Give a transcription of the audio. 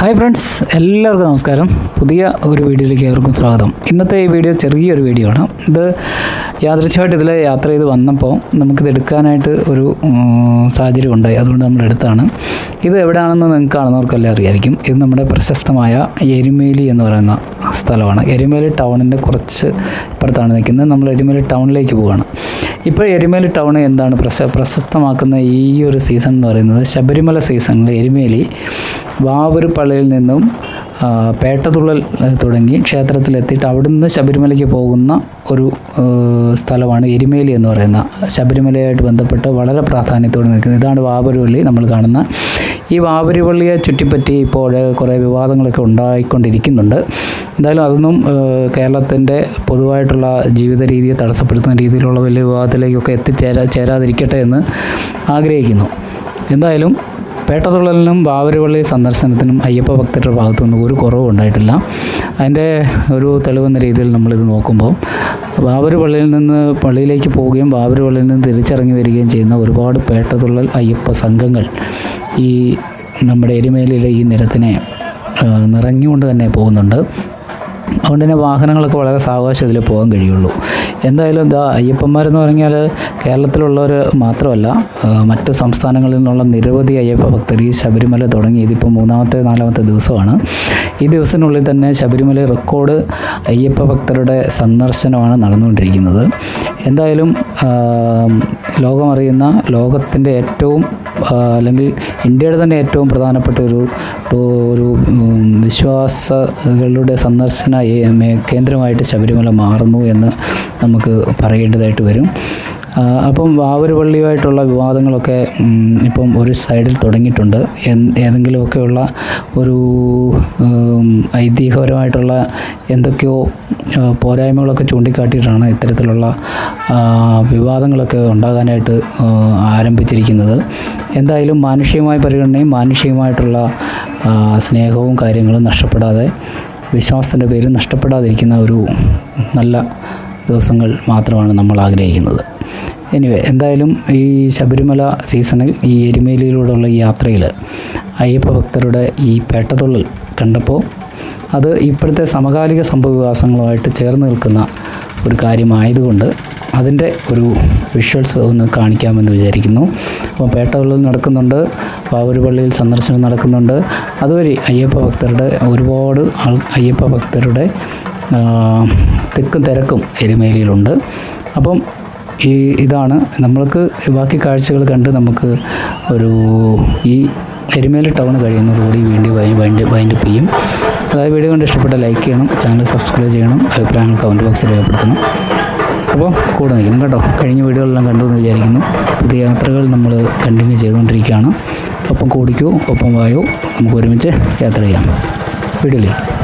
Hi friends എല്ലാവർക്കും നമസ്കാരം. പുതിയ ഒരു വീഡിയോയിലേക്ക് ഏവർക്കും സ്വാഗതം. ഇന്നത്തെ ഈ വീഡിയോ ചെറിയൊരു വീഡിയോ ആണ്. ഇത് യാദൃച്ഛമായിട്ട് ഇതിൽ യാത്ര ചെയ്ത് വന്നപ്പോൾ നമുക്കിത് എടുക്കാനായിട്ട് ഒരു സാഹചര്യം ഉണ്ടായി. അതുകൊണ്ട് നമ്മൾ എടുത്താണ്. ഇത് എവിടെയാണെന്ന് നിങ്ങൾക്ക് കാണുന്നവർക്കെല്ലാം അറിയായിരിക്കും. ഇത് നമ്മുടെ പ്രശസ്തമായ എരുമേലി എന്ന് പറയുന്ന സ്ഥലമാണ്. എരുമേലി ടൗണിന്റെ കുറച്ച് ഇപ്പുറത്താണ് നിൽക്കുന്നത്. നമ്മൾ എരുമേലി ടൗണിലേക്ക് പോവുകയാണ്. ഇപ്പോൾ എരുമേലി ടൗൺ എന്താണ് പ്രശ പ്രശസ്തമാക്കുന്ന ഈ ഒരു സീസൺ എന്ന് പറയുന്നത് ശബരിമല സീസണിൽ എരുമേലി വാവൂർ പള്ളിയിൽ നിന്നും പേട്ടതുള്ളൽ തുടങ്ങി ക്ഷേത്രത്തിലെത്തിയിട്ട് അവിടുന്ന് ശബരിമലയ്ക്ക് പോകുന്ന ഒരു സ്ഥലമാണ് എരുമേലി എന്ന് പറയുന്ന ശബരിമലയായിട്ട് ബന്ധപ്പെട്ട് വളരെ പ്രാധാന്യത്തോടെ നിൽക്കുന്നത് ഇതാണ് വാപരുവള്ളി നമ്മൾ കാണുന്ന. ഈ വാപരുവള്ളിയെ ചുറ്റിപ്പറ്റി ഇപ്പോൾ കുറേ വിവാദങ്ങളൊക്കെ ഉണ്ടായിക്കൊണ്ടിരിക്കുന്നുണ്ട്. എന്തായാലും അതൊന്നും കേരളത്തിന്റെ പൊതുവായിട്ടുള്ള ജീവിത രീതിയെ തടസ്സപ്പെടുത്തുന്ന രീതിയിലുള്ള വലിയ വിവാദത്തിലേക്കൊക്കെ എത്തിച്ചേരാ ചേരാതിരിക്കട്ടെ എന്ന് ആഗ്രഹിക്കുന്നു. എന്തായാലും പേട്ടതുള്ളലിനും ബാവരുപള്ളി സന്ദർശനത്തിനും അയ്യപ്പ ഭക്തരുടെ ഭാഗത്തുനിന്ന് ഒരു കുറവും ഉണ്ടായിട്ടില്ല. അതിന്റെ ഒരു തെളിവെന്ന രീതിയിൽ നമ്മളിത് നോക്കുമ്പോൾ ബാവര് പള്ളിയിൽ നിന്ന് പള്ളിയിലേക്ക് പോവുകയും ബാവര് പള്ളിയിൽ നിന്ന് തിരിച്ചിറങ്ങി വരികയും ചെയ്യുന്ന ഒരുപാട് പേട്ടതുള്ളൽ അയ്യപ്പ സംഘങ്ങൾ ഈ നമ്മുടെ എരുമേലിയിലെ ഈ നിരത്തിനെ നിറഞ്ഞുകൊണ്ട് തന്നെ പോകുന്നുണ്ട്. അതുകൊണ്ട് തന്നെ വാഹനങ്ങളൊക്കെ വളരെ സാവകാശം ഇതിൽ പോകാൻ കഴിയുള്ളൂ. എന്തായാലും ഇതാ അയ്യപ്പന്മാരെന്ന് പറഞ്ഞാൽ കേരളത്തിലുള്ളവർ മാത്രമല്ല മറ്റ് സംസ്ഥാനങ്ങളിൽ നിന്നുള്ള നിരവധി അയ്യപ്പ ഭക്തർ ഈ ശബരിമല തുടങ്ങി. ഇതിപ്പോൾ മൂന്നാമത്തെ നാലാമത്തെ ദിവസമാണ്. ഈ ദിവസത്തിനുള്ളിൽ തന്നെ ശബരിമല റെക്കോർഡ് അയ്യപ്പ ഭക്തരുടെ സന്ദർശനമാണ് നടന്നുകൊണ്ടിരിക്കുന്നത്. എന്തായാലും ലോകമറിയുന്ന ലോകത്തിന്റെ ഏറ്റവും അല്ലെങ്കിൽ ഇന്ത്യയുടെ തന്നെ ഏറ്റവും പ്രധാനപ്പെട്ട ഒരു ഒരു വിശ്വാസികളുടെ സന്ദർശന കേന്ദ്രമായിട്ട് ശബരിമല മാറുന്നു എന്ന് നമുക്ക് പറയേണ്ടതായിട്ട് വരും. അപ്പം വാവൂർ പള്ളിയുമായിട്ടുള്ള വിവാദങ്ങളൊക്കെ ഇപ്പം ഒരു സൈഡിൽ തുടങ്ങിയിട്ടുണ്ട്. ഏതെങ്കിലുമൊക്കെയുള്ള ഒരു ഐതിഹ്യപരമായിട്ടുള്ള എന്തൊക്കെയോ പോരായ്മകളൊക്കെ ചൂണ്ടിക്കാട്ടിയിട്ടാണ് ഇത്തരത്തിലുള്ള വിവാദങ്ങളൊക്കെ ഉണ്ടാകാനായിട്ട് ആരംഭിച്ചിരിക്കുന്നത്. എന്തായാലും മാനുഷികമായ പരിഗണനയും മാനുഷികമായിട്ടുള്ള സ്നേഹവും കാര്യങ്ങളും നഷ്ടപ്പെടാതെ വിശ്വാസത്തിന്റെ പേര് നഷ്ടപ്പെടാതിരിക്കുന്ന ഒരു നല്ല ദിവസങ്ങൾ മാത്രമാണ് നമ്മൾ ആഗ്രഹിക്കുന്നത്. എനിവേ എന്തായാലും ഈ ശബരിമല സീസണിൽ ഈ എരുമേലിയിലൂടെയുള്ള ഈ യാത്രയിൽ അയ്യപ്പ ഭക്തരുടെ ഈ പേട്ടതുള്ളൽ കണ്ടപ്പോൾ അത് ഇപ്പോഴത്തെ സമകാലിക സംഭവ വികാസങ്ങളുമായിട്ട് ചേർന്ന് നിൽക്കുന്ന ഒരു കാര്യമായതുകൊണ്ട് അതിന്റെ ഒരു വിഷ്വൽസ് ഒന്ന് കാണിക്കാമെന്ന് വിചാരിക്കുന്നു. അപ്പോൾ പേട്ടവള്ളിൽ നടക്കുന്നുണ്ട്. വാവൂര് പള്ളിയിൽ സന്ദർശനം നടക്കുന്നുണ്ട്. അതുവഴി അയ്യപ്പ ഭക്തരുടെ ഒരുപാട് ആൾ അയ്യപ്പ ഭക്തരുടെ തെക്കും തിരക്കും എരുമേലിയിലുണ്ട്. അപ്പം ഈ ഇതാണ്. നമ്മൾക്ക് ബാക്കി കാഴ്ചകൾ കണ്ട് നമുക്ക് ഒരു ഈ എരുമേലി ടൗൺ കഴിയുന്നതോടുകൂടി വീണ്ടും വൈൻഡ് വൈൻഡപ്പ് ചെയ്യും. അതായത് വീഡിയോ കണ്ട് ഇഷ്ടപ്പെട്ട ലൈക്ക് ചെയ്യണം ചാനൽ സബ്സ്ക്രൈബ് ചെയ്യണം അഭിപ്രായങ്ങൾ കമന്റ് ബോക്സിൽ രേഖപ്പെടുത്തണം. അപ്പോൾ കൂടെ നിൽക്കണം കേട്ടോ. കഴിഞ്ഞ വീഡിയോകളെല്ലാം കണ്ടു എന്ന് വിചാരിക്കുന്നു. പുതിയ യാത്രകൾ നമ്മൾ കണ്ടിന്യൂ ചെയ്തുകൊണ്ടിരിക്കുകയാണ്. ഒപ്പം കൂടിക്കോ ഒപ്പം വായോ നമുക്ക് ഒരുമിച്ച് യാത്ര ചെയ്യാം. വീഡിയോയിലേക്ക്